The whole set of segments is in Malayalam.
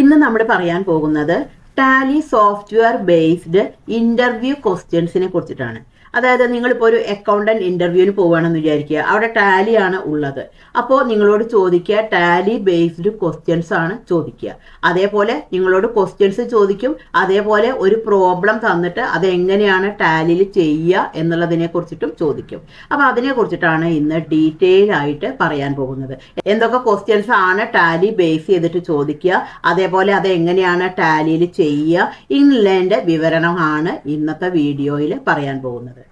ഇന്ന് നമ്മൾ പറയാൻ പോകുന്നത് ടാലി സോഫ്റ്റ്വെയർ ബേസ്ഡ് ഇന്റർവ്യൂ ക്വസ്റ്റ്യൻസിനെ കുറിച്ചിട്ടാണ്. അതായത് നിങ്ങളിപ്പോൾ ഒരു അക്കൗണ്ടന്റ് ഇന്റർവ്യൂവിന് പോവുകയാണെന്ന് വിചാരിക്കുക. അവിടെ ടാലിയാണ് ഉള്ളത്. അപ്പോൾ നിങ്ങളോട് ചോദിക്കുക ടാലി ബേസ്ഡ് ക്വസ്റ്റ്യൻസ് ആണ് ചോദിക്കുക. അതേപോലെ നിങ്ങളോട് ക്വസ്റ്റ്യൻസ് ചോദിക്കും. അതേപോലെ ഒരു പ്രോബ്ലം തന്നിട്ട് അത് എങ്ങനെയാണ് ടാലിയിൽ ചെയ്യുക എന്നുള്ളതിനെ കുറിച്ചിട്ടും ചോദിക്കും. അപ്പോൾ അതിനെ കുറിച്ചിട്ടാണ് ഇന്ന് ഡീറ്റെയിൽ ആയിട്ട് പറയാൻ പോകുന്നത്. എന്തൊക്കെ ക്വസ്റ്റ്യൻസ് ആണ് ടാലി ബേസ് ചെയ്തിട്ട് ചോദിക്കുക. അതേപോലെ അത് എങ്ങനെയാണ് ടാലിയിൽ ചെയ്യുക. ഇങ്ങനെ വിവരണമാണ് ഇന്നത്തെ വീഡിയോയിൽ പറയാൻ പോകുന്നത്.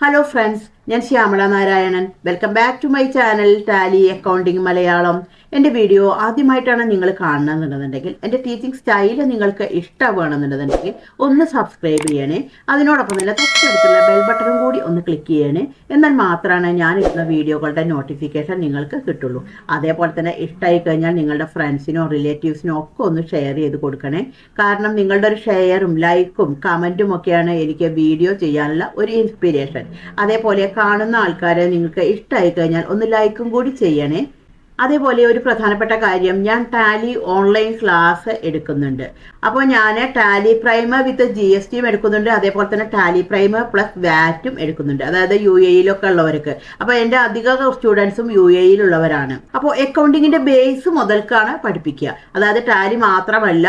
ഹലോ ഫ്രണ്ട്സ് ഞാൻ Shyamala Narayanan. Welcome back to my channel tally accounting Malayalam എന്റെ വീഡിയോ ആദ്യമായിട്ടാണ് നിങ്ങൾ കാണണമെന്നുണ്ടെന്നുണ്ടെങ്കിൽ എന്റെ ടീച്ചിങ് സ്റ്റൈൽ നിങ്ങൾക്ക് ഇഷ്ടമാണെന്നുണ്ടെന്നുണ്ടെങ്കിൽ ഒന്ന് സബ്സ്ക്രൈബ് ചെയ്യണേ. അതിനോടൊപ്പം തന്നെ തൊട്ടടുത്തുള്ള ബെൽ ബട്ടണും കൂടി ഒന്ന് ക്ലിക്ക് ചെയ്യണേ. എന്നാൽ മാത്രമാണ് ഞാൻ ഇടുന്ന വീഡിയോകളുടെ നോട്ടിഫിക്കേഷൻ നിങ്ങൾക്ക് കിട്ടുള്ളൂ. അതേപോലെ തന്നെ ഇഷ്ടമായി കഴിഞ്ഞാൽ നിങ്ങളുടെ ഫ്രണ്ട്സിനോ റിലേറ്റീവ്സിനോ ഒക്കെ ഒന്ന് ഷെയർ ചെയ്ത് കൊടുക്കണേ. കാരണം നിങ്ങളുടെ ഒരു ഷെയറും ലൈക്കും കമന്റും ഒക്കെയാണ് എനിക്ക് വീഡിയോ ചെയ്യാനുള്ള ഒരു ഇൻസ്പിരേഷൻ അതേപോലെ കാണുന്ന ആൾക്കാരെ നിങ്ങൾക്ക് ഇഷ്ടമായി കഴിഞ്ഞാൽ ഒന്ന് ലൈക്കും കൂടി ചെയ്യണേ. അതേപോലെ ഒരു പ്രധാനപ്പെട്ട കാര്യം ഞാൻ ടാലി ഓൺലൈൻ ക്ലാസ് എടുക്കുന്നുണ്ട്. അപ്പോൾ ഞാൻ Tally Prime with G S ടിയും എടുക്കുന്നുണ്ട് അതേപോലെ തന്നെ ടാലി പ്രൈമ പ്ലസ് വാറ്റും എടുക്കുന്നുണ്ട്. അതായത് യു എയിലൊക്കെ ഉള്ളവർക്ക്. അപ്പോൾ എന്റെ അധിക സ്റ്റുഡൻസും യു എയിലുള്ളവരാണ് അപ്പോൾ അക്കൗണ്ടിങ്ങിന്റെ ബേസ് മുതൽക്കാണ് പഠിപ്പിക്കുക. അതായത് ടാലി മാത്രമല്ല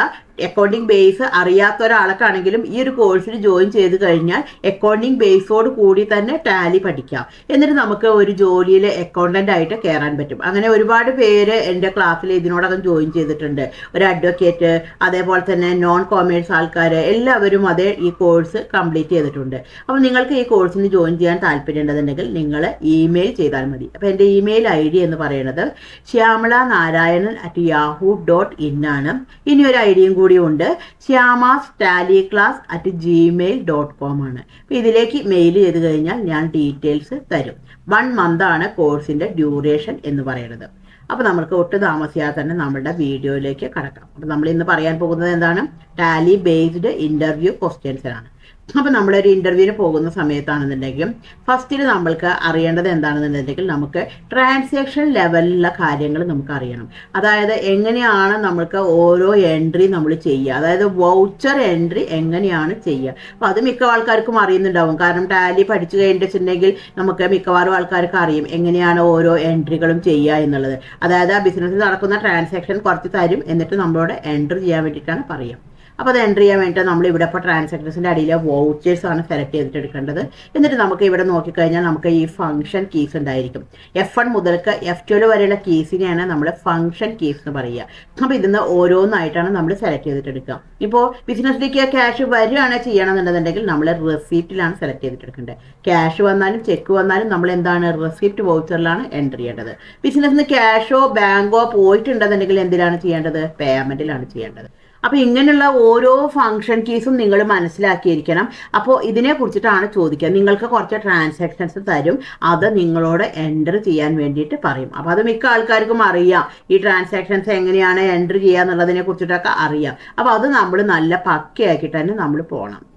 അക്കൗണ്ടിങ് ബേസ് അറിയാത്ത ഒരാൾക്കാണെങ്കിലും ഈ ഒരു കോഴ്സിൽ ജോയിൻ ചെയ്ത് കഴിഞ്ഞാൽ അക്കൗണ്ടിങ് ബേസോട് കൂടി തന്നെ ടാലി പഠിക്കാം. എന്നിട്ട് നമുക്ക് ഒരു ജോലിയിൽ അക്കൗണ്ടന്റ് ആയിട്ട് കയറാൻ പറ്റും. അങ്ങനെ ഒരുപാട് പേര് എന്റെ ക്ലാസ്സിൽ ഇതിനോടകം ജോയിൻ ചെയ്തിട്ടുണ്ട്. ഒരു അഡ്വക്കേറ്റ് അതേപോലെ തന്നെ നോൺ കോമേഴ്സ് ആൾക്കാർ എല്ലാവരും അതേ ഈ കോഴ്സ് കംപ്ലീറ്റ് ചെയ്തിട്ടുണ്ട്. അപ്പോൾ നിങ്ങൾക്ക് ഈ കോഴ്സിന് ജോയിൻ ചെയ്യാൻ താല്പര്യമുണ്ടെന്നുണ്ടെങ്കിൽ നിങ്ങൾ ഇമെയിൽ ചെയ്താൽ മതി. അപ്പോൾ എന്റെ ഇമെയിൽ ഐ ഡി എന്ന് പറയുന്നത് Shyamala Narayanan at Yahoo dot in ആണ്. ഇനി ഒരു ഐ ഡിയും കൂടി ഉണ്ട് Shyamas tally class at Gmail dot com ആണ്. അപ്പോൾ ഇതിലേക്ക് മെയിൽ ചെയ്ത് കഴിഞ്ഞാൽ ഞാൻ ഡീറ്റെയിൽസ് തരും. വൺ മന്ത് ആണ് കോഴ്സിന്റെ ഡ്യൂറേഷൻ എന്ന് പറയുന്നത്. അപ്പോൾ നമുക്ക് ഒട്ട് താമസിയാതെ തന്നെ നമ്മുടെ വീഡിയോയിലേക്ക് കടക്കാം. അപ്പോൾ നമ്മൾ ഇന്ന് പറയാൻ പോകുന്നത് എന്താണ്? ടാലി ബേസ്ഡ് ഇന്റർവ്യൂ ക്വസ്റ്റ്യൻസിനാണ് അപ്പോൾ ഒരു ഇന്റർവ്യൂവിന് പോകുന്ന സമയത്താണെന്നുണ്ടെങ്കിൽ ഫസ്റ്റിൽ നമ്മൾക്ക് അറിയേണ്ടത് എന്താണെന്നുണ്ടെങ്കിൽ നമുക്ക് ട്രാൻസാക്ഷൻ ലെവലിലുള്ള കാര്യങ്ങൾ നമുക്ക് അറിയണം. അതായത് എങ്ങനെയാണ് നമ്മൾക്ക് ഓരോ എൻട്രി നമ്മൾ ചെയ്യുക. അതായത് വൗച്ചർ എൻട്രി എങ്ങനെയാണ് ചെയ്യുക. അപ്പോൾ അത് മിക്ക ആൾക്കാർക്കും അറിയുന്നുണ്ടാവും. കാരണം ടാലി പഠിച്ചു കഴിഞ്ഞിട്ടുണ്ടെങ്കിൽ നമുക്ക് മിക്കവാറും ആൾക്കാർക്ക് അറിയും എങ്ങനെയാണ് ഓരോ എൻട്രികളും ചെയ്യുക എന്നുള്ളത്. അതായത് ആ ബിസിനസ്സിൽ നടക്കുന്ന ട്രാൻസാക്ഷൻ കുറച്ച് തരും എന്നിട്ട് നമ്മളോട് എൻട്രി ചെയ്യാൻ വേണ്ടിയിട്ടാണ് പറയുക. അപ്പോൾ അത് എന്റർ ചെയ്യാൻ വേണ്ടിയിട്ട് നമ്മൾ ഇവിടെ ഇപ്പോൾ ട്രാൻസാക്ഷൻസിന്റെ അടിയിലെ വൗച്ചേഴ്സ് ആണ് സെലക്ട് ചെയ്തിട്ട് എടുക്കേണ്ടത്. എന്നിട്ട് നമുക്ക് ഇവിടെ നോക്കിക്കഴിഞ്ഞാൽ നമുക്ക് ഈ ഫംഗ്ഷൻ കീസ് ഉണ്ടായിരിക്കും. എഫ് വൺ മുതൽക്ക് എഫ് ട്വൽവ് വരെയുള്ള കീസിനെയാണ് നമ്മൾ ഫംഗ്ഷൻ കീസ് എന്ന് പറയുക. അപ്പോൾ ഇതിന്ന് ഓരോന്നായിട്ടാണ് നമ്മൾ സെലക്ട് ചെയ്തിട്ട് എടുക്കുക ഇപ്പോൾ ബിസിനസ്സിലേക്ക് ക്യാഷ് വരികയാണ് ചെയ്യണമെന്നുണ്ടെന്നുണ്ടെങ്കിൽ നമ്മൾ റെസിപ്റ്റിലാണ് സെലക്ട് ചെയ്തിട്ട് എടുക്കേണ്ടത് ക്യാഷ് വന്നാലും ചെക്ക് വന്നാലും നമ്മൾ എന്താണ്? റെസിപ്റ്റ് വൗച്ചറിലാണ് എന്റർ ചെയ്യേണ്ടത്. ബിസിനസ്സിന് ക്യാഷോ ബാങ്കോ പോയിട്ടുണ്ടെന്നുണ്ടെങ്കിൽ എന്തിനാണ് ചെയ്യേണ്ടത്? പേയ്മെന്റിലാണ് ചെയ്യേണ്ടത്. അപ്പോൾ ഇങ്ങനെയുള്ള ഓരോ ഫംഗ്ഷൻ കീസും നിങ്ങൾ മനസ്സിലാക്കിയിരിക്കണം. അപ്പോൾ ഇതിനെ കുറിച്ചിട്ടാണ് ചോദിക്കുക. നിങ്ങൾക്ക് കുറച്ച് ട്രാൻസാക്ഷൻസ് തരും. അത് നിങ്ങളോട് എന്റർ ചെയ്യാൻ വേണ്ടിയിട്ട് പറയും. അപ്പോൾ അത് മിക്ക ആൾക്കാർക്കും അറിയാം. ഈ ട്രാൻസാക്ഷൻസ് എങ്ങനെയാണ് എന്റർ ചെയ്യുക എന്നുള്ളതിനെ കുറിച്ചിട്ടൊക്കെ അറിയാം. അപ്പോൾ അത് നമ്മൾ നല്ല പക്കയാക്കിയിട്ട് തന്നെ നമ്മൾ പോകണം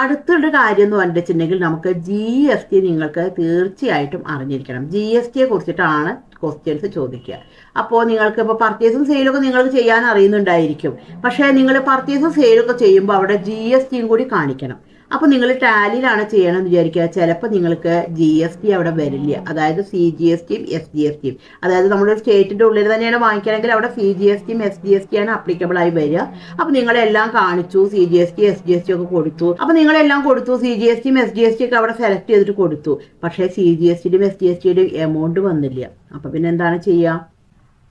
അടുത്തൊരു കാര്യം എന്ന് പറഞ്ഞിട്ടുണ്ടെങ്കിൽ നമുക്ക് ജി എസ് ടി നിങ്ങൾക്ക് തീർച്ചയായിട്ടും അറിഞ്ഞിരിക്കണം. ജി എസ് ടിയെ കുറിച്ചിട്ടാണ് ക്വസ്റ്റ്യൻസ് ചോദിക്കുക. അപ്പോൾ നിങ്ങൾക്ക് ഇപ്പോൾ പർച്ചേസും സെയിലൊക്കെ നിങ്ങൾക്ക് ചെയ്യാൻ അറിയുന്നുണ്ടായിരിക്കും. പക്ഷേ നിങ്ങൾ പർച്ചേസും സെയിലൊക്കെ ചെയ്യുമ്പോൾ അവിടെ ജി എസ് ടിയും കൂടി കാണിക്കണം. അപ്പോൾ നിങ്ങൾ ടാലിയിലാണ് ചെയ്യണമെന്ന് വിചാരിക്കുക ചിലപ്പോൾ നിങ്ങൾക്ക് ജി എസ് ടി അവിടെ വരില്ല അതായത് സി ജി എസ് ടിയും എസ് ജി എസ് ടിയും അതായത് നമ്മുടെ സ്റ്റേറ്റിന്റെ ഉള്ളിൽ തന്നെയാണ് വാങ്ങിക്കണമെങ്കിൽ അവിടെ സി ജി എസ് ടിയും എസ് ജി എസ് ടി ആണ് അപ്ലിക്കബിൾ ആയി വരിക അപ്പോൾ നിങ്ങളെല്ലാം കാണിച്ചു C G S T S G S T ഒക്കെ കൊടുത്തു അപ്പോൾ നിങ്ങളെല്ലാം കൊടുത്തു സി ജി എസ് ടിയും എസ് ജി എസ് ടി ഒക്കെ അവിടെ സെലക്ട് ചെയ്തിട്ട് കൊടുത്തു പക്ഷേ സി ജി എസ് ടിയുടെയും എസ് ജി എസ് ടിയുടെയും എമൗണ്ട് വന്നില്ല അപ്പോൾ പിന്നെ എന്താണ് ചെയ്യുക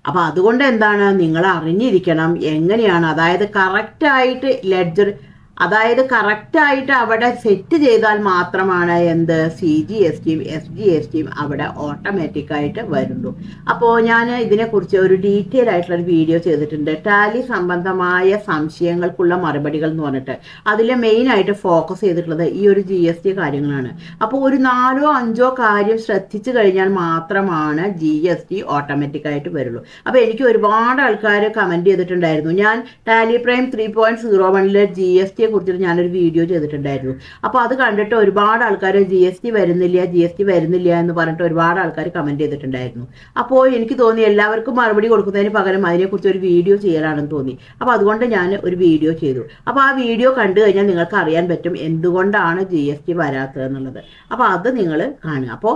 അപ്പൊ അതുകൊണ്ട് എന്താണ് നിങ്ങൾ അറിഞ്ഞിരിക്കണം എങ്ങനെയാണ് അതായത് കറക്റ്റായിട്ട് ലെഡ്ജർ അതായത് കറക്റ്റായിട്ട് അവിടെ സെറ്റ് ചെയ്താൽ മാത്രമാണ് എന്ത്? സി ജി എസ് ടിയും എസ് ജി എസ് ടിയും അവിടെ ഓട്ടോമാറ്റിക്കായിട്ട് വരുള്ളൂ അപ്പോൾ ഞാൻ ഇതിനെക്കുറിച്ച് ഒരു ഡീറ്റെയിൽ ആയിട്ടുള്ള ഒരു വീഡിയോ ചെയ്തിട്ടുണ്ട്. ടാലി സംബന്ധമായ സംശയങ്ങൾക്കുള്ള മറുപടികൾ എന്ന് പറഞ്ഞിട്ട്. അതിൽ മെയിനായിട്ട് ഫോക്കസ് ചെയ്തിട്ടുള്ളത് ഈ ഒരു ജി എസ് ടി കാര്യങ്ങളാണ്. അപ്പോൾ ഒരു നാലോ അഞ്ചോ കാര്യം ശ്രദ്ധിച്ചു കഴിഞ്ഞാൽ മാത്രമാണ് ജി എസ് ടി ഓട്ടോമാറ്റിക്കായിട്ട് വരുള്ളൂ. അപ്പോൾ എനിക്ക് ഒരുപാട് ആൾക്കാർ കമന്റ് ചെയ്തിട്ടുണ്ടായിരുന്നു. ഞാൻ Tally Prime three point zero വണ്ണിൽ ജി എസ് ടി ടിയെ കുറിച്ചിട്ട് ഞാനൊരു വീഡിയോ ചെയ്തിട്ടുണ്ടായിരുന്നു. അപ്പോൾ അത് കണ്ടിട്ട് ഒരുപാട് ആൾക്കാർ ജി എസ് ടി വരുന്നില്ല ജി എസ് ടി വരുന്നില്ല എന്ന് പറഞ്ഞിട്ട് ഒരുപാട് ആൾക്കാർ കമന്റ് ചെയ്തിട്ടുണ്ടായിരുന്നു. അപ്പോൾ എനിക്ക് തോന്നി എല്ലാവർക്കും മറുപടി കൊടുക്കുന്നതിന് പകരം അതിനെക്കുറിച്ച് ഒരു വീഡിയോ ചെയ്യാനാണെന്ന് തോന്നി. അപ്പോൾ അതുകൊണ്ട് ഞാൻ ഒരു വീഡിയോ ചെയ്തു. അപ്പോൾ ആ വീഡിയോ കണ്ടു കഴിഞ്ഞാൽ നിങ്ങൾക്ക് അറിയാൻ പറ്റും എന്തുകൊണ്ടാണ് ജി എസ് ടി വരാത്തത് എന്നുള്ളത്. അപ്പോൾ അത് നിങ്ങൾ കാണുക. അപ്പോൾ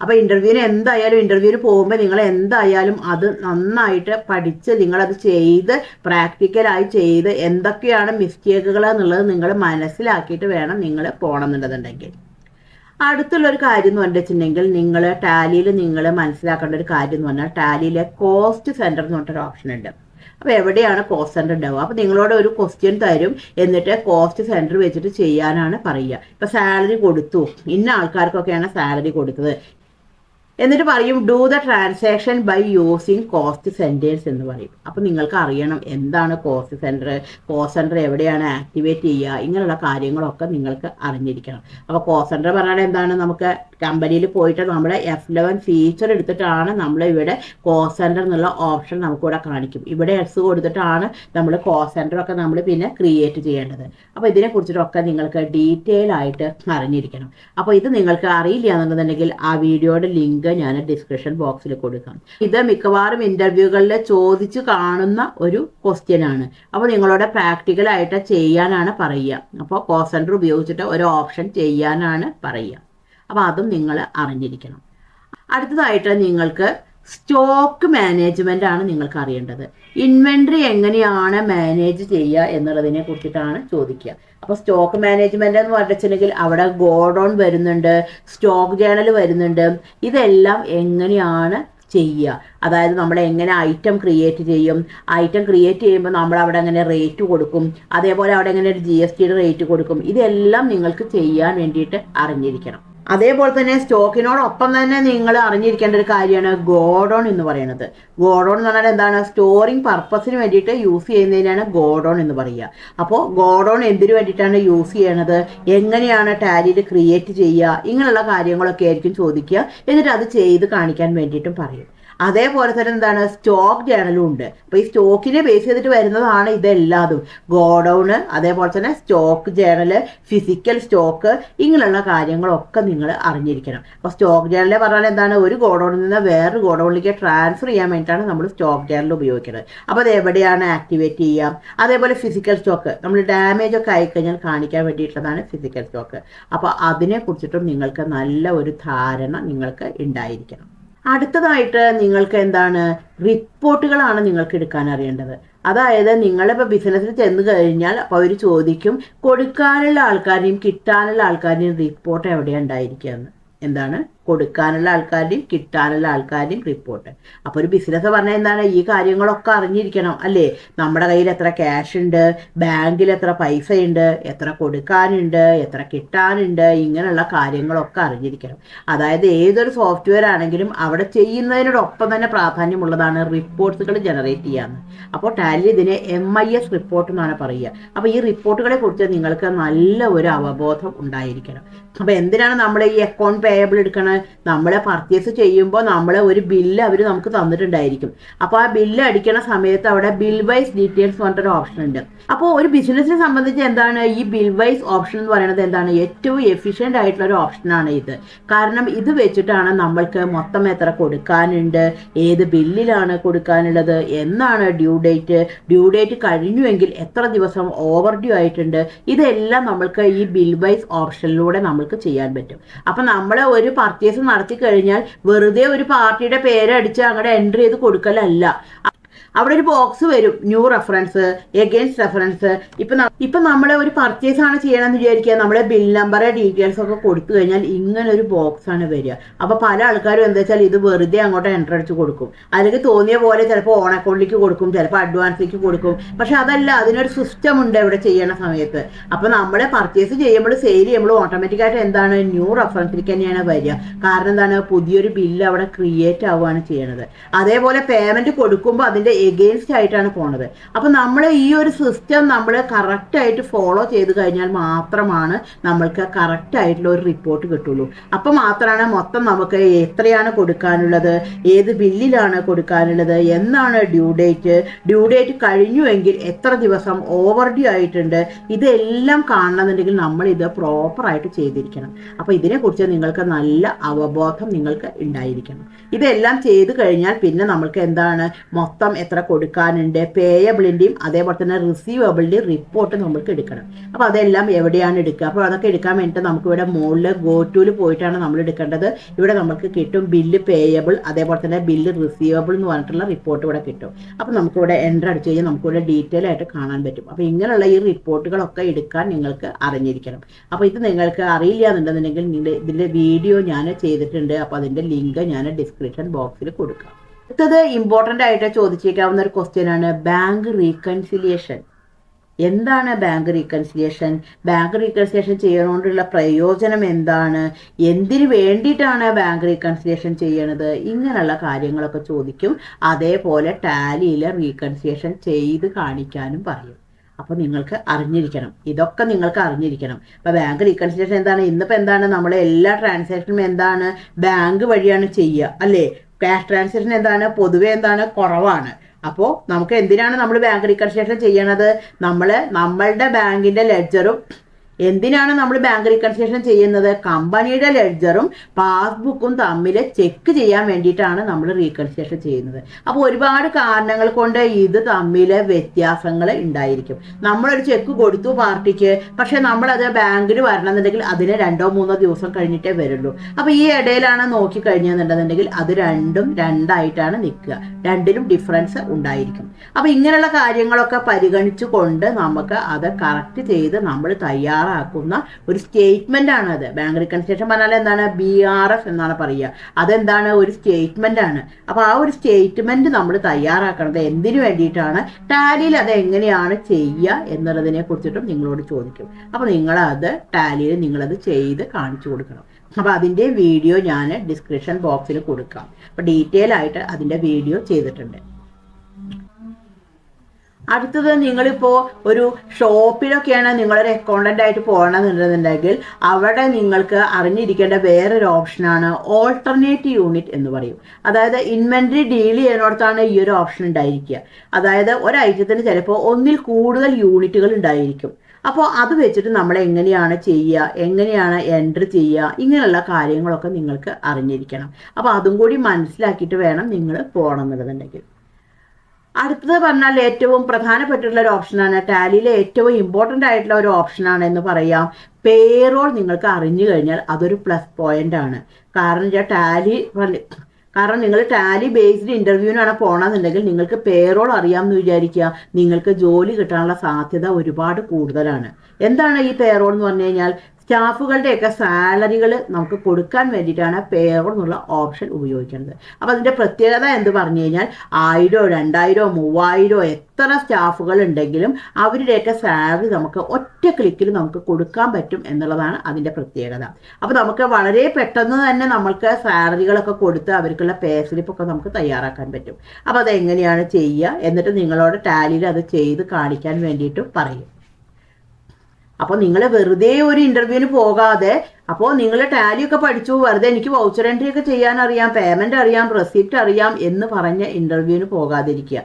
അപ്പോൾ ഇന്റർവ്യൂവിന് എന്തായാലും ഇന്റർവ്യൂവിന് പോകുമ്പോൾ നിങ്ങൾ എന്തായാലും അത് നന്നായിട്ട് പഠിച്ച് നിങ്ങളത് ചെയ്ത് പ്രാക്ടിക്കലായി ചെയ്ത് എന്തൊക്കെയാണ് മിസ്റ്റേക്കുകൾ എന്നുള്ളത് നിങ്ങൾ മനസ്സിലാക്കിയിട്ട് വേണം നിങ്ങൾ പോകണം എന്നുണ്ടെന്നുണ്ടെങ്കിൽ അടുത്തുള്ള ഒരു കാര്യം എന്ന് പറഞ്ഞിട്ടുണ്ടെങ്കിൽ നിങ്ങൾ ടാലിയിൽ നിങ്ങൾ മനസ്സിലാക്കേണ്ട ഒരു കാര്യം എന്ന് പറഞ്ഞാൽ ടാലിയിലെ കോസ്റ്റ് സെന്റർ എന്ന് പറഞ്ഞിട്ടൊരു ഓപ്ഷൻ ഉണ്ട്. അപ്പോൾ എവിടെയാണ് കോസ്റ്റ് സെന്റർ ഉണ്ടാവുക? അപ്പോൾ നിങ്ങളോട് ഒരു ക്വസ്റ്റ്യൻ തരും എന്നിട്ട് കോസ്റ്റ് സെന്റർ വെച്ചിട്ട് ചെയ്യാനാണ് പറയുക. ഇപ്പൊ സാലറി കൊടുത്തു. ഇന്ന ആൾക്കാർക്കൊക്കെയാണ് സാലറി കൊടുത്തത്. എന്നിട്ട് പറയും do the transaction by using cost centres എന്ന് പറയും. അപ്പോൾ നിങ്ങൾക്ക് അറിയണം എന്താണ് കോസ്റ്റ് സെന്റർ കോസ്റ്റ് സെന്റർ എവിടെയാണ് ആക്ടിവേറ്റ് ചെയ്യുക ഇങ്ങനെയുള്ള കാര്യങ്ങളൊക്കെ നിങ്ങൾക്ക് അറിഞ്ഞിരിക്കണം. അപ്പോൾ കോസ്റ്റ് സെന്റർ പറഞ്ഞാൽ എന്താണ് നമുക്ക് കമ്പനിയിൽ പോയിട്ട് നമ്മൾ എഫ് ലെവൻ ഫീച്ചർ എടുത്തിട്ടാണ് നമ്മൾ ഇവിടെ കോ സെന്റർ എന്നുള്ള ഓപ്ഷൻ നമുക്കിവിടെ കാണിക്കും. ഇവിടെ എസ് കൊടുത്തിട്ടാണ് നമ്മൾ കോ സെന്റർ ഒക്കെ നമ്മൾ പിന്നെ ക്രിയേറ്റ് ചെയ്യേണ്ടത്. അപ്പോൾ ഇതിനെക്കുറിച്ചിട്ടൊക്കെ നിങ്ങൾക്ക് ഡീറ്റെയിൽ ആയിട്ട് അറിഞ്ഞിരിക്കണം. അപ്പോൾ ഇത് നിങ്ങൾക്ക് അറിയില്ല എന്നുണ്ടെന്നുണ്ടെങ്കിൽ ആ വീഡിയോയുടെ ലിങ്ക് ഞാൻ ഡിസ്ക്രിപ്ഷൻ ബോക്സിൽ കൊടുക്കാം. ഇത് മിക്കവാറും ഇന്റർവ്യൂകളിൽ ചോദിച്ചു കാണുന്ന ഒരു ക്വസ്റ്റ്യൻ ആണ്. അപ്പോൾ നിങ്ങളോട് പ്രാക്ടിക്കലായിട്ട് ചെയ്യാനാണ് പറയുക. അപ്പോൾ കോ സെന്റർ ഉപയോഗിച്ചിട്ട് ഒരു ഓപ്ഷൻ ചെയ്യാനാണ് പറയുക. അപ്പോൾ അതും നിങ്ങൾ അറിഞ്ഞിരിക്കണം. അടുത്തതായിട്ട് നിങ്ങൾക്ക് സ്റ്റോക്ക് മാനേജ്മെന്റ് ആണ് നിങ്ങൾക്ക് അറിയേണ്ടത്. ഇൻവെൻട്രി എങ്ങനെയാണ് മാനേജ് ചെയ്യുക എന്നുള്ളതിനെ കുറിച്ചിട്ടാണ് ചോദിക്കുക. അപ്പോൾ സ്റ്റോക്ക് മാനേജ്മെന്റ് എന്ന് പറഞ്ഞിട്ടുണ്ടെങ്കിൽ അവിടെ ഗോഡൗൺ വരുന്നുണ്ട് സ്റ്റോക്ക് ജേണൽ വരുന്നുണ്ട്. ഇതെല്ലാം എങ്ങനെയാണ് ചെയ്യുക? അതായത് നമ്മൾ എങ്ങനെ ഐറ്റം ക്രിയേറ്റ് ചെയ്യും? ഐറ്റം ക്രിയേറ്റ് ചെയ്യുമ്പോൾ നമ്മൾ അവിടെ എങ്ങനെ റേറ്റ് കൊടുക്കും? അതേപോലെ അവിടെ എങ്ങനെ ജി എസ് ടിയുടെ റേറ്റ് കൊടുക്കും? ഇതെല്ലാം നിങ്ങൾക്ക് ചെയ്യാൻ വേണ്ടിയിട്ട് അറിഞ്ഞിരിക്കണം. അതേപോലെ തന്നെ സ്റ്റോക്കിനോടൊപ്പം തന്നെ നിങ്ങൾ അറിഞ്ഞിരിക്കേണ്ട ഒരു കാര്യമാണ് ഗോഡോൺ എന്ന് പറയുന്നത്. ഗോഡോൺ എന്ന് പറഞ്ഞാൽ എന്താണ്? സ്റ്റോറിങ് പർപ്പസിന് വേണ്ടിയിട്ട് യൂസ് ചെയ്യുന്നതിനാണ് ഗോഡോൺ എന്ന് പറയുക. അപ്പോൾ ഗോഡോൺ എന്തിനു വേണ്ടിയിട്ടാണ് യൂസ് ചെയ്യണത് എങ്ങനെയാണ് ടാലിയിൽ ക്രിയേറ്റ് ചെയ്യുക? ഇങ്ങനെയുള്ള കാര്യങ്ങളൊക്കെ ആയിരിക്കും ചോദിക്കുക. എന്നിട്ട് അത് ചെയ്ത് കാണിക്കാൻ വേണ്ടിയിട്ടും പറയും. അതേപോലെ തന്നെ എന്താണ് സ്റ്റോക്ക് ജേണലും ഉണ്ട്. അപ്പോൾ ഈ സ്റ്റോക്കിനെ ബേസ് ചെയ്തിട്ട് വരുന്നതാണ് ഇതെല്ലാതും. ഗോഡൗണ് അതേപോലെ തന്നെ സ്റ്റോക്ക് ജേണൽ ഫിസിക്കൽ സ്റ്റോക്ക് ഇങ്ങനെയുള്ള കാര്യങ്ങളൊക്കെ നിങ്ങൾ അറിഞ്ഞിരിക്കണം. അപ്പോൾ സ്റ്റോക്ക് ജേണലെ പറഞ്ഞാൽ എന്താണ് ഒരു ഗോഡൗണിൽ നിന്ന് വേറൊരു ഗോഡൗണിലേക്ക് ട്രാൻസ്ഫർ ചെയ്യാൻ വേണ്ടിയിട്ടാണ് നമ്മൾ സ്റ്റോക്ക് ജേണൽ ഉപയോഗിക്കുന്നത്. അപ്പോൾ അത് എവിടെയാണ് ആക്ടിവേറ്റ് ചെയ്യാം? അതേപോലെ ഫിസിക്കൽ സ്റ്റോക്ക് നമ്മൾ ഡാമേജ് ഒക്കെ ആയിക്കഴിഞ്ഞാൽ കാണിക്കാൻ വേണ്ടിയിട്ടുള്ളതാണ് ഫിസിക്കൽ സ്റ്റോക്ക് അപ്പോൾ അതിനെ കുറിച്ചിട്ടും നിങ്ങൾക്ക് നല്ല ഒരു ധാരണ നിങ്ങൾക്ക് ഉണ്ടായിരിക്കണം. അടുത്തതായിട്ട് നിങ്ങൾക്ക് എന്താണ് റിപ്പോർട്ടുകളാണ് നിങ്ങൾക്ക് എടുക്കാൻ അറിയേണ്ടത്. അതായത് നിങ്ങളിപ്പോൾ ബിസിനസ്സിൽ ചെന്ന് കഴിഞ്ഞാൽ അപ്പോൾ അവർ ചോദിക്കും കൊടുക്കാനുള്ള ആൾക്കാരെയും കിട്ടാനുള്ള ആൾക്കാരെയും റിപ്പോർട്ട് എവിടെയാണ് ഉണ്ടായിരിക്കുക എന്ന്. എന്താണ്? കൊടുക്കാനുള്ള ആൾക്കാരുടെയും കിട്ടാനുള്ള ആൾക്കാരുടെയും റിപ്പോർട്ട് അപ്പോൾ ഒരു ബിസിനസ് പറഞ്ഞാൽ എന്താണ്? ഈ കാര്യങ്ങളൊക്കെ അറിഞ്ഞിരിക്കണം അല്ലേ? നമ്മുടെ കയ്യിൽ എത്ര ക്യാഷ് ഉണ്ട് ബാങ്കിൽ എത്ര പൈസ ഉണ്ട് എത്ര കൊടുക്കാനുണ്ട് എത്ര കിട്ടാനുണ്ട് ഇങ്ങനെയുള്ള കാര്യങ്ങളൊക്കെ അറിഞ്ഞിരിക്കണം. അതായത് ഏതൊരു സോഫ്റ്റ്വെയർ ആണെങ്കിലും അവിടെ ചെയ്യുന്നതിനോടൊപ്പം തന്നെ പ്രാധാന്യമുള്ളതാണ് റിപ്പോർട്ടുകൾ ജനറേറ്റ് ചെയ്യാന്ന്. അപ്പോൾ ടാലി ഇതിനെ എം ഐ എസ് റിപ്പോർട്ട് എന്നാണ് പറയുക. അപ്പോൾ ഈ റിപ്പോർട്ടുകളെ കുറിച്ച് നിങ്ങൾക്ക് നല്ല ഒരു അവബോധം ഉണ്ടായിരിക്കണം. അപ്പോൾ എന്തിനാണ് നമ്മൾ ഈ അക്കൗണ്ട് പേയബിൾ എടുക്കണത് നമ്മൾ പർച്ചേസ് ചെയ്യുമ്പോൾ നമ്മളെ ഒരു ബില്ല് അവർ നമുക്ക് തന്നിട്ടുണ്ടായിരിക്കും. അപ്പോൾ ആ ബില്ല് അടിക്കണ സമയത്ത് അവിടെ ബിൽ വൈസ് ഡീറ്റെയിൽസ് പറഞ്ഞിട്ടൊരു ഓപ്ഷൻ ഉണ്ട്. അപ്പോൾ ഒരു ബിസിനസ്സിനെ സംബന്ധിച്ച് എന്താണ്? ഈ ബിൽ വൈസ് ഓപ്ഷൻ എന്ന് പറയുന്നത് എന്താണ്? ഏറ്റവും എഫിഷ്യന്റ് ആയിട്ടുള്ള ഒരു ഓപ്ഷനാണ് ഇത്. കാരണം ഇത് വെച്ചിട്ടാണ് നമ്മൾക്ക് മൊത്തം എത്ര കൊടുക്കാനുണ്ട് ഏത് ബില്ലിലാണ് കൊടുക്കാനുള്ളത് എന്നാണ് ഡ്യൂ ഡേറ്റ് ഡ്യൂ ഡേറ്റ് കഴിഞ്ഞുവെങ്കിൽ എത്ര ദിവസം ഓവർ ഡ്യൂ ആയിട്ടുണ്ട്? ഇതെല്ലാം നമ്മൾക്ക് ഈ ബിൽ വൈസ് ഓപ്ഷനിലൂടെ നമ്മൾക്ക് ചെയ്യാൻ പറ്റും. അപ്പം നമ്മൾ ഒരു പർച്ചേസ് നടത്തി കഴിഞ്ഞാൽ വെറുതെ ഒരു പാർട്ടിയുടെ പേരടിച്ച് അങ്ങോട്ട് എൻട്രി ചെയ്ത് കൊടുക്കലല്ല. അവിടെ ഒരു ബോക്സ് വരും. ന്യൂ റെഫറൻസ് എഗെയിൻസ്റ്റ് റെഫറൻസ് ഇപ്പൊ ഇപ്പൊ നമ്മൾ ഒരു പർച്ചേസ് ആണ് ചെയ്യണമെന്ന് വിചാരിക്കുക നമ്മുടെ ബിൽ നമ്പർ ഡീറ്റെയിൽസ് ഒക്കെ കൊടുത്തു കഴിഞ്ഞാൽ ഇങ്ങനെ ഒരു ബോക്സ് ആണ് വരിക. അപ്പൊ പല ആൾക്കാരും എന്താ വെച്ചാൽ ഇത് വെറുതെ അങ്ങോട്ട് എന്റർ അടിച്ച് കൊടുക്കും. അല്ലെങ്കിൽ തോന്നിയ പോലെ ചിലപ്പോൾ ഓൺ അക്കൗണ്ടിലേക്ക് കൊടുക്കും. ചിലപ്പോൾ അഡ്വാൻസിലേക്ക് കൊടുക്കും. പക്ഷെ അതല്ല അതിനൊരു സിസ്റ്റം ഉണ്ട് ഇവിടെ ചെയ്യണ സമയത്ത്. അപ്പൊ നമ്മളെ പർച്ചേസ് ചെയ്യുമ്പോൾ സെയിൽ ചെയ്യുമ്പോൾ ഓട്ടോമാറ്റിക് ആയിട്ട് എന്താണ്? ന്യൂ റെഫറൻസിലേക്ക് തന്നെയാണ് വരിക. കാരണം എന്താണ്? പുതിയൊരു ബില്ല് അവിടെ ക്രിയേറ്റ് ആവുകയാണ് ചെയ്യണത്. അതേപോലെ പേയ്മെന്റ് കൊടുക്കുമ്പോൾ അതിന്റെ എഗെയിൻസ്റ്റ് ആയിട്ടാണ് പോണത്. അപ്പൊ നമ്മൾ ഈ ഒരു സിസ്റ്റം നമ്മൾ കറക്റ്റായിട്ട് ഫോളോ ചെയ്ത് കഴിഞ്ഞാൽ മാത്രമാണ് നമ്മൾക്ക് കറക്റ്റ് ആയിട്ടുള്ള ഒരു റിപ്പോർട്ട് കിട്ടുള്ളൂ. അപ്പോൾ മാത്രമാണ് മൊത്തം നമുക്ക് എത്രയാണ് കൊടുക്കാനുള്ളത് ഏത് ബില്ലിലാണ് കൊടുക്കാനുള്ളത് എന്നാണ് ഡ്യൂ ഡേറ്റ് ഡ്യൂ ഡേറ്റ് കഴിഞ്ഞുവെങ്കിൽ എത്ര ദിവസം ഓവർ ഡ്യൂ ആയിട്ടുണ്ട് ഇതെല്ലാം കാണണമെന്നുണ്ടെങ്കിൽ നമ്മൾ ഇത് പ്രോപ്പറായിട്ട് ചെയ്തിരിക്കണം. അപ്പോൾ ഇതിനെക്കുറിച്ച് നിങ്ങൾക്ക് നല്ല അവബോധം നിങ്ങൾക്ക് ഉണ്ടായിരിക്കണം. ഇതെല്ലാം ചെയ്തു കഴിഞ്ഞാൽ പിന്നെ നമ്മൾക്ക് എന്താണ് മൊത്തം എത്ര കൊടുക്കാനുണ്ട്. പേയബിളിന്റെയും അതേപോലെ തന്നെ റിസീവബിളിന്റെയും റിപ്പോർട്ട് നമുക്ക് എടുക്കണം. അപ്പോൾ അതെല്ലാം എവിടെയാണ് എടുക്കുക? അപ്പോൾ അതൊക്കെ എടുക്കാൻ വേണ്ടിയിട്ട് നമുക്ക് ഇവിടെ മുകളിൽ ഗോ ടുവിൽ പോയിട്ടാണ് നമ്മൾ എടുക്കേണ്ടത്. ഇവിടെ നമുക്ക് കിട്ടും ബില്ല് പേയബിൾ അതേപോലെ തന്നെ ബില്ല് റിസീവബിൾ എന്ന് പറഞ്ഞിട്ടുള്ള റിപ്പോർട്ട് ഇവിടെ കിട്ടും. അപ്പോൾ നമുക്കിവിടെ എന്റർ അടിച്ചു കഴിഞ്ഞാൽ നമുക്കിവിടെ ഡീറ്റെയിൽ ആയിട്ട് കാണാൻ പറ്റും. അപ്പോൾ ഇങ്ങനെയുള്ള ഈ റിപ്പോർട്ടുകളൊക്കെ എടുക്കാൻ നിങ്ങൾക്ക് അറിഞ്ഞിരിക്കണം. അപ്പോൾ ഇത് നിങ്ങൾക്ക് അറിയില്ല എന്നുണ്ടെന്നുണ്ടെങ്കിൽ ഇതിന്റെ വീഡിയോ ഞാൻ ചെയ്തിട്ടുണ്ട്. അപ്പോൾ അതിന്റെ ലിങ്ക് ഞാൻ ഡിസ്ക്രിപ്ഷൻ ബോക്സിൽ കൊടുക്കാം. അടുത്തത് ഇമ്പോർട്ടന്റ് ആയിട്ട് ചോദിച്ചേക്കാവുന്ന ഒരു ക്വസ്റ്റ്യൻ ആണ് ബാങ്ക് റീകൺസിലിയേഷൻ എന്താണ് ബാങ്ക് റീകൺസിലിയേഷൻ ബാങ്ക് റീകൺസിലിയേഷൻ ചെയ്യുന്നതുകൊണ്ടുള്ള പ്രയോജനം എന്താണ്? എന്തിനു വേണ്ടിയിട്ടാണ് ബാങ്ക് റീകൺസിലിയേഷൻ ചെയ്യണത്? ഇങ്ങനെയുള്ള കാര്യങ്ങളൊക്കെ ചോദിക്കും. അതേപോലെ ടാലിയിൽ റീകൺസിലിയേഷൻ ചെയ്ത് കാണിക്കാനും പറയും. അപ്പോൾ നിങ്ങൾക്ക് അറിഞ്ഞിരിക്കണം. ഇതൊക്കെ നിങ്ങൾക്ക് അറിഞ്ഞിരിക്കണം. അപ്പോൾ ബാങ്ക് റീകൺസിലിയേഷൻ എന്താണ്? ഇന്നിപ്പോൾ എന്താണ്? നമ്മൾ എല്ലാ ട്രാൻസാക്ഷനും എന്താണ്? ബാങ്ക് വഴിയാണ് ചെയ്യുക. അല്ലേ? ക്യാഷ് ട്രാൻസാക്ഷൻ എന്താണ്? പൊതുവെ എന്താണ്? കുറവാണ്. അപ്പോൾ നമുക്ക് എന്തിനാണ് നമ്മൾ ബാങ്ക് റിക്കൺസിലേഷൻ ചെയ്യണത്? നമ്മൾ നമ്മളുടെ ബാങ്കിന്റെ ലെഡ്ജറും എന്തിനാണ് നമ്മൾ ബാങ്ക് റീകൺസിലേഷൻ ചെയ്യുന്നത്? കമ്പനിയുടെ ലെഡ്ജറും പാസ്ബുക്കും തമ്മിൽ ചെക്ക് ചെയ്യാൻ വേണ്ടിയിട്ടാണ് നമ്മൾ റീകൺസിലേഷൻ ചെയ്യുന്നത്. അപ്പോൾ ഒരുപാട് കാരണങ്ങൾ കൊണ്ട് ഇത് തമ്മിൽ വ്യത്യാസങ്ങൾ ഉണ്ടായിരിക്കും. നമ്മളൊരു ചെക്ക് കൊടുത്തു പാർട്ടിക്ക് പക്ഷേ നമ്മളത് ബാങ്കിൽ വരണമെന്നുണ്ടെങ്കിൽ അതിന് രണ്ടോ മൂന്നോ ദിവസം കഴിഞ്ഞിട്ടേ വരുള്ളൂ. അപ്പോൾ ഈ ഇടയിലാണ് നോക്കി കഴിഞ്ഞെന്നുണ്ടെന്നുണ്ടെങ്കിൽ അത് രണ്ടും രണ്ടായിട്ടാണ് നിൽക്കുക. രണ്ടിലും ഡിഫറൻസ് ഉണ്ടായിരിക്കും. അപ്പോൾ ഇങ്ങനെയുള്ള കാര്യങ്ങളൊക്കെ പരിഗണിച്ചു കൊണ്ട് നമുക്ക് അത് കറക്റ്റ് ചെയ്ത് നമ്മൾ തയ്യാർ തയ്യാറാക്കുന്ന ഒരു സ്റ്റേറ്റ്മെന്റ് ആണ് അത്. ബാങ്ക് റീകൺസ്ട്രക്ഷൻ പറഞ്ഞാൽ എന്താണ്? ബി ആർ എഫ് എന്നാണ് പറയുക. അതെന്താണ്? ഒരു സ്റ്റേറ്റ്മെന്റ് ആണ്. അപ്പോൾ ആ ഒരു സ്റ്റേറ്റ്മെന്റ് നമ്മൾ തയ്യാറാക്കണത് എന്തിനു വേണ്ടിയിട്ടാണ്? ടാലിയിൽ അത് എങ്ങനെയാണ് ചെയ്യുക എന്നുള്ളതിനെ കുറിച്ചിട്ടും നിങ്ങളോട് ചോദിക്കും. അപ്പോൾ അത് ടാലിയിൽ നിങ്ങളത് ചെയ്ത് കാണിച്ചു കൊടുക്കണം. അപ്പോൾ അതിന്റെ വീഡിയോ ഞാൻ ഡിസ്ക്രിപ്ഷൻ ബോക്സിൽ കൊടുക്കാം. അപ്പോൾ ഡീറ്റെയിൽ ആയിട്ട് അതിന്റെ വീഡിയോ ചെയ്തിട്ടുണ്ട്. അടുത്തത് നിങ്ങളിപ്പോൾ ഒരു ഷോപ്പിലൊക്കെയാണ് നിങ്ങളൊരു അക്കൗണ്ടന്റ് ആയിട്ട് പോകണമെന്നുണ്ടെന്നുണ്ടെങ്കിൽ അവിടെ നിങ്ങൾക്ക് അറിഞ്ഞിരിക്കേണ്ട വേറൊരു ഓപ്ഷനാണ് ഓൾട്ടർനേറ്റ് യൂണിറ്റ് എന്ന് പറയും. അതായത് ഇൻവെന്ററി ഡീൽ ചെയ്യുന്നിടത്താണ് ഈ ഒരു ഓപ്ഷൻ ഉണ്ടായിരിക്കുക. അതായത് ഒരൈറ്റത്തിന് ചിലപ്പോൾ ഒന്നിൽ കൂടുതൽ യൂണിറ്റുകൾ ഉണ്ടായിരിക്കും. അപ്പോൾ അത് വെച്ചിട്ട് നമ്മൾ എങ്ങനെയാണ് ചെയ്യുക എങ്ങനെയാണ് എൻട്രി ചെയ്യുക ഇങ്ങനെയുള്ള കാര്യങ്ങളൊക്കെ നിങ്ങൾക്ക് അറിഞ്ഞിരിക്കണം. അപ്പോൾ അതും കൂടി മനസ്സിലാക്കിയിട്ട് വേണം നിങ്ങൾ പോകണം എന്നുള്ളതുണ്ടെങ്കിൽ അടുത്തത് പറഞ്ഞാൽ ഏറ്റവും പ്രധാനപ്പെട്ടുള്ള ഒരു ഓപ്ഷനാണ്. ടാലിയിലെ ഏറ്റവും ഇമ്പോർട്ടന്റ് ആയിട്ടുള്ള ഒരു ഓപ്ഷനാണ് എന്ന് പറയാം. പേറോൾ നിങ്ങൾക്ക് അറിഞ്ഞു കഴിഞ്ഞാൽ അതൊരു പ്ലസ് പോയിന്റ് ആണ്. കാരണം വെച്ചാൽ ടാലി കാരണം നിങ്ങൾ ടാലി ബേസ്ഡ് ഇന്റർവ്യൂവിനാണ് പോകണമെന്നുണ്ടെങ്കിൽ നിങ്ങൾക്ക് പേറോൾ അറിയാമെന്ന് വിചാരിക്കുക. നിങ്ങൾക്ക് ജോലി കിട്ടാനുള്ള സാധ്യത ഒരുപാട് കൂടുതലാണ്. എന്താണ് ഈ പേറോൾ എന്ന് പറഞ്ഞു കഴിഞ്ഞാൽ സ്റ്റാഫുകളുടെയൊക്കെ സാലറികൾ നമുക്ക് കൊടുക്കാൻ വേണ്ടിയിട്ടാണ് പേറോൾ എന്നുള്ള ഓപ്ഷൻ ഉപയോഗിക്കുന്നത്. അപ്പോൾ അതിന്റെ പ്രത്യേകത എന്ത് പറഞ്ഞു കഴിഞ്ഞാൽ ആയിരോ രണ്ടായിരോ മൂവായിരോ എത്ര സ്റ്റാഫുകൾ ഉണ്ടെങ്കിലും അവരുടെയൊക്കെ സാലറി നമുക്ക് ഒറ്റ ക്ലിക്കിൽ നമുക്ക് കൊടുക്കാൻ പറ്റും എന്നുള്ളതാണ് അതിന്റെ പ്രത്യേകത. അപ്പോൾ നമുക്ക് വളരെ പെട്ടെന്ന് തന്നെ നമ്മൾക്ക് സാലറികളൊക്കെ കൊടുത്ത് അവർക്കുള്ള പേ സ്ലിപ്പൊക്കെ നമുക്ക് തയ്യാറാക്കാൻ പറ്റും. അപ്പോൾ അതെങ്ങനെയാണ് ചെയ്യുക? എന്നിട്ട് നിങ്ങളോട് ടാലിയിൽ അത് ചെയ്ത് കാണിക്കാൻ വേണ്ടിയിട്ട് പറയും. അപ്പോൾ നിങ്ങൾ വെറുതെ ഒരു ഇന്റർവ്യൂവിന് പോകാതെ അപ്പോൾ നിങ്ങൾ ടാലിയൊക്കെ പഠിച്ചു വെറുതെ എനിക്ക് വൗച്ചർ എൻട്രി ഒക്കെ ചെയ്യാൻ അറിയാം പേയ്മെന്റ് അറിയാം റെസിപ്റ്റ് അറിയാം എന്ന് പറഞ്ഞ് ഇന്റർവ്യൂവിന് പോകാതിരിക്കുക.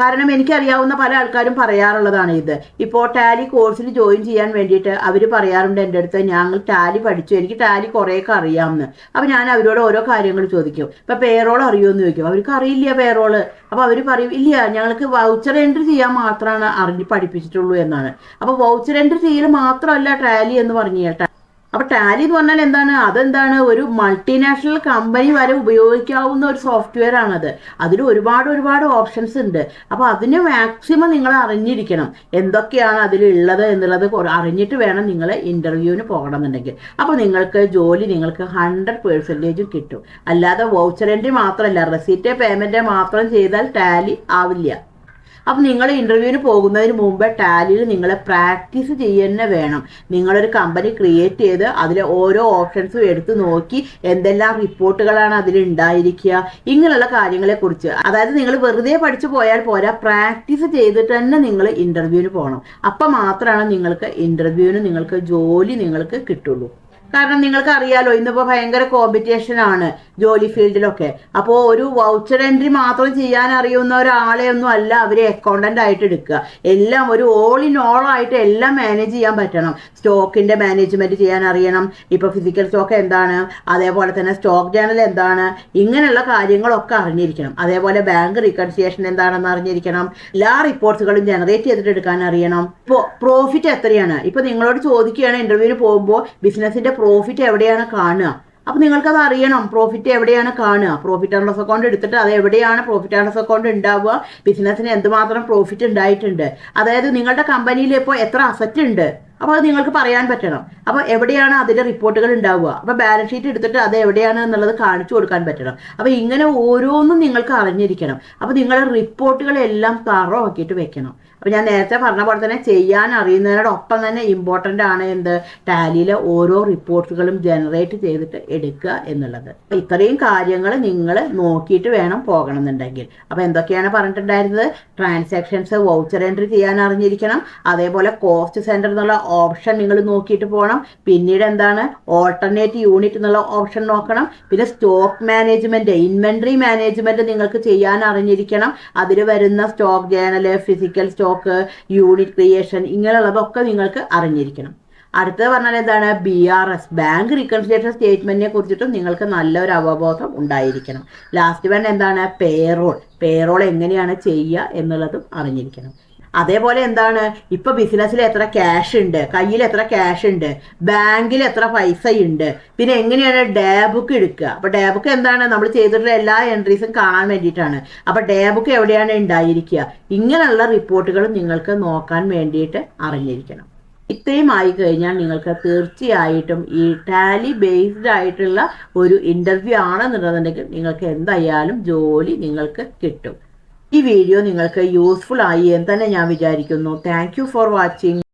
കാരണം എനിക്കറിയാവുന്ന പല ആൾക്കാരും പറയാറുള്ളതാണ് ഇത്. ഇപ്പോൾ ടാലി കോഴ്സിൽ ജോയിൻ ചെയ്യാൻ വേണ്ടിയിട്ട് അവർ പറയാറുണ്ട് എന്റെ അടുത്ത് ഞങ്ങൾ ടാലി പഠിച്ചു എനിക്ക് ടാലി കുറേയൊക്കെ അറിയാമെന്ന് അപ്പോൾ ഞാൻ അവരോട് ഓരോ കാര്യങ്ങൾ ചോദിക്കും. ഇപ്പോൾ പേറോൾ അറിയുമെന്ന് ചോദിക്കും. അവർക്ക് അറിയില്ല പേറോൾ അപ്പോൾ അവർ പറയും ഇല്ല ഞങ്ങൾക്ക് വൗച്ചർ എൻട്രി ചെയ്യാൻ മാത്രമാണ് അറിഞ്ഞ് പഠിപ്പിച്ചിട്ടുള്ളൂ എന്നാണ്. അപ്പോൾ വൗച്ചർ എൻട്രി ചെയ്യൽ മാത്രമല്ല ടാലി എന്ന് പറഞ്ഞു കേട്ടാ. അപ്പൊ ടാലി എന്ന് പറഞ്ഞാൽ എന്താണ്? അതെന്താണ്? ഒരു മൾട്ടിനാഷണൽ കമ്പനി വരെ ഉപയോഗിക്കാവുന്ന ഒരു സോഫ്റ്റ്വെയർ ആണത്. അതിൽ ഒരുപാട് ഒരുപാട് ഓപ്ഷൻസ് ഉണ്ട്. അപ്പോൾ അതിന് മാക്സിമം നിങ്ങൾ അറിഞ്ഞിരിക്കണം. എന്തൊക്കെയാണ് അതിലുള്ളത് എന്നുള്ളത് അറിഞ്ഞിട്ട് വേണം നിങ്ങൾ ഇന്റർവ്യൂവിന് പോകണമെന്നുണ്ടെങ്കിൽ. അപ്പോൾ നിങ്ങൾക്ക് ജോലി നിങ്ങൾക്ക് ഹൺഡ്രഡ് പേഴ്സന്റേജും കിട്ടും. അല്ലാതെ വൗച്ചർ എൻട്രി മാത്രമല്ല റെസീറ്റ് പേയ്മെന്റ് മാത്രം ചെയ്താൽ ടാലി ആവില്ല. അപ്പം നിങ്ങൾ ഇന്റർവ്യൂവിന് പോകുന്നതിന് മുമ്പ് ടാലിയിൽ നിങ്ങൾ പ്രാക്ടീസ് ചെയ്യുന്ന വേണം. നിങ്ങളൊരു കമ്പനി ക്രിയേറ്റ് ചെയ്ത് അതിലെ ഓരോ ഓപ്ഷൻസും എടുത്ത് നോക്കി എന്തെല്ലാം റിപ്പോർട്ടുകളാണ് അതിൽ ഉണ്ടായിരിക്കുക ഇങ്ങനെയുള്ള കാര്യങ്ങളെക്കുറിച്ച് അതായത് നിങ്ങൾ വെറുതെ പഠിച്ചു പോയാൽ പോരാ പ്രാക്ടീസ് ചെയ്തിട്ട് തന്നെ നിങ്ങൾ ഇന്റർവ്യൂവിന് പോകണം അപ്പം മാത്രമാണ് നിങ്ങൾക്ക് ഇന്റർവ്യൂവിന് നിങ്ങൾക്ക് ജോലി നിങ്ങൾക്ക് കിട്ടുള്ളൂ. കാരണം നിങ്ങൾക്ക് അറിയാലോ ഇന്നിപ്പോൾ ഭയങ്കര കോമ്പറ്റീഷൻ ആണ് ജോലി ഫീൽഡിലൊക്കെ. അപ്പോ ഒരു വൗച്ചർ എൻട്രി മാത്രം ചെയ്യാൻ അറിയുന്ന ഒരാളെ ഒന്നും അല്ല അവരെ അക്കൗണ്ടന്റ് ആയിട്ട് എടുക്കുക. എല്ലാം ഒരു ഓൾ ഇൻ ഓൾ ആയിട്ട് എല്ലാം മാനേജ് ചെയ്യാൻ പറ്റണം. സ്റ്റോക്കിന്റെ മാനേജ്മെന്റ് ചെയ്യാൻ അറിയണം. ഇപ്പോൾ ഫിസിക്കൽ സ്റ്റോക്ക് എന്താണ്? അതേപോലെ തന്നെ സ്റ്റോക്ക് ജേണൽ എന്താണ്? ഇങ്ങനെയുള്ള കാര്യങ്ങളൊക്കെ അറിഞ്ഞിരിക്കണം. അതേപോലെ ബാങ്ക് റീകൺസിയേഷൻ എന്താണെന്ന് അറിഞ്ഞിരിക്കണം. എല്ലാ റിപ്പോർട്ട്സുകളും ജനറേറ്റ് ചെയ്തിട്ട് എടുക്കാൻ അറിയണം. ഇപ്പോ പ്രോഫിറ്റ് എത്രയാണ്? ഇപ്പോൾ നിങ്ങളോട് ചോദിക്കുകയാണ് ഇന്റർവ്യൂവിന് പോകുമ്പോൾ ബിസിനസിന്റെ പ്രോഫിറ്റ് എവിടെയാണ് കാണുക? അപ്പൊ നിങ്ങൾക്കത് അറിയണം പ്രോഫിറ്റ് എവിടെയാണ് കാണുക? പ്രോഫിറ്റ് ആൻഡ് ലോസ് അക്കൗണ്ട് എടുത്തിട്ട് അത് എവിടെയാണ് പ്രോഫിറ്റ് ആൻഡ് ലോസ് അക്കൗണ്ട് ഉണ്ടാവുക? ബിസിനസ്സിന് എന്തുമാത്രം പ്രോഫിറ്റ് ഉണ്ടായിട്ടുണ്ട്? അതായത് നിങ്ങളുടെ കമ്പനിയിൽ ഇപ്പോൾ എത്ര അസറ്റ് ഉണ്ട്? അപ്പോൾ അത് നിങ്ങൾക്ക് പറയാൻ പറ്റണം. അപ്പോൾ എവിടെയാണ് അതിന്റെ റിപ്പോർട്ടുകൾ ഉണ്ടാവുക? അപ്പോൾ ബാലൻസ് ഷീറ്റ് എടുത്തിട്ട് അത് എവിടെയാണ് എന്നുള്ളത് കാണിച്ചു കൊടുക്കാൻ പറ്റണം. അപ്പോൾ ഇങ്ങനെ ഓരോന്നും നിങ്ങൾക്ക് അറിഞ്ഞിരിക്കണം. അപ്പോൾ നിങ്ങളുടെ റിപ്പോർട്ടുകളെല്ലാം തറവാക്കിയിട്ട് വെക്കണം. അപ്പോൾ ഞാൻ നേരത്തെ പറഞ്ഞ പോലെ തന്നെ ചെയ്യാൻ അറിയുന്നതിനോടൊപ്പം തന്നെ ഇമ്പോർട്ടന്റ് ആണ് എന്ത്? ടാലിയിലെ ഓരോ റിപ്പോർട്ടുകളും ജനറേറ്റ് ചെയ്തിട്ട് എടുക്കുക എന്നുള്ളത്. ഇത്രയും കാര്യങ്ങൾ നിങ്ങൾ നോക്കിയിട്ട് വേണം പോകണം എന്നുണ്ടെങ്കിൽ അപ്പോൾ എന്തൊക്കെയാണ് പറഞ്ഞിട്ടുണ്ടായിരുന്നത്? ട്രാൻസാക്ഷൻസ് വൗച്ചർ എൻട്രി ചെയ്യാൻ അറിഞ്ഞിരിക്കണം. അതേപോലെ കോസ്റ്റ് സെന്റർ എന്നുള്ള ഓപ്ഷൻ നിങ്ങൾ നോക്കിയിട്ട് പോകണം. പിന്നീട് എന്താണ്? ഓൾട്ടർനേറ്റ് യൂണിറ്റ് എന്നുള്ള ഓപ്ഷൻ നോക്കണം. പിന്നെ സ്റ്റോക്ക് മാനേജ്മെന്റ് ഇൻവെന്ററി മാനേജ്മെന്റ് നിങ്ങൾക്ക് ചെയ്യാൻ അറിഞ്ഞിരിക്കണം. അതിൽ വരുന്ന stock journal physical stock unit creation ഇങ്ങനെയുള്ളതൊക്കെ നിങ്ങൾക്ക് അറിഞ്ഞിരിക്കണം. അടുത്തത് പറഞ്ഞാൽ എന്താണ്? B R S bank reconciliation സ്റ്റേറ്റ്മെന്റിനെ കുറിച്ചിട്ടും നിങ്ങൾക്ക് നല്ലൊരു അവബോധം ഉണ്ടായിരിക്കണം. ലാസ്റ്റ് വൺ എന്താണ്? പേറോൾ പേറോൾ എങ്ങനെയാണ് ചെയ്യുക എന്നുള്ളതും അറിഞ്ഞിരിക്കണം. അതേപോലെ എന്താണ്? ഇപ്പൊ ബിസിനസ്സിൽ എത്ര ക്യാഷ് ഉണ്ട്? കയ്യിൽ എത്ര ക്യാഷ് ഉണ്ട്? ബാങ്കിൽ എത്ര പൈസ ഉണ്ട്? പിന്നെ എങ്ങനെയാണ് ഡേ ബുക്ക് എടുക്കുക? അപ്പൊ ഡേ ബുക്ക് എന്താണ്? നമ്മൾ ചെയ്തിട്ടുള്ള എല്ലാ എൻട്രീസും കാണാൻ വേണ്ടിയിട്ടാണ്. അപ്പൊ ഡേ ബുക്ക് എവിടെയാണ് ഉണ്ടായിരിക്കുക? ഇങ്ങനെയുള്ള റിപ്പോർട്ടുകൾ നിങ്ങൾക്ക് നോക്കാൻ വേണ്ടിയിട്ട് അറിഞ്ഞിരിക്കണം. ഇത്രയും ആയി കഴിഞ്ഞാൽ നിങ്ങൾക്ക് തീർച്ചയായിട്ടും ഈ ടാലി ബേസ്ഡ് ആയിട്ടുള്ള ഒരു ഇന്റർവ്യൂ ആണെന്നുണ്ടെന്നുണ്ടെങ്കിൽ നിങ്ങൾക്ക് എന്തായാലും ജോലി നിങ്ങൾക്ക് കിട്ടും. ഈ വീഡിയോ നിങ്ങൾക്ക് യൂസ്ഫുൾ ആയി എന്ന് തന്നെ ഞാൻ വിചാരിക്കുന്നു. Thank for watching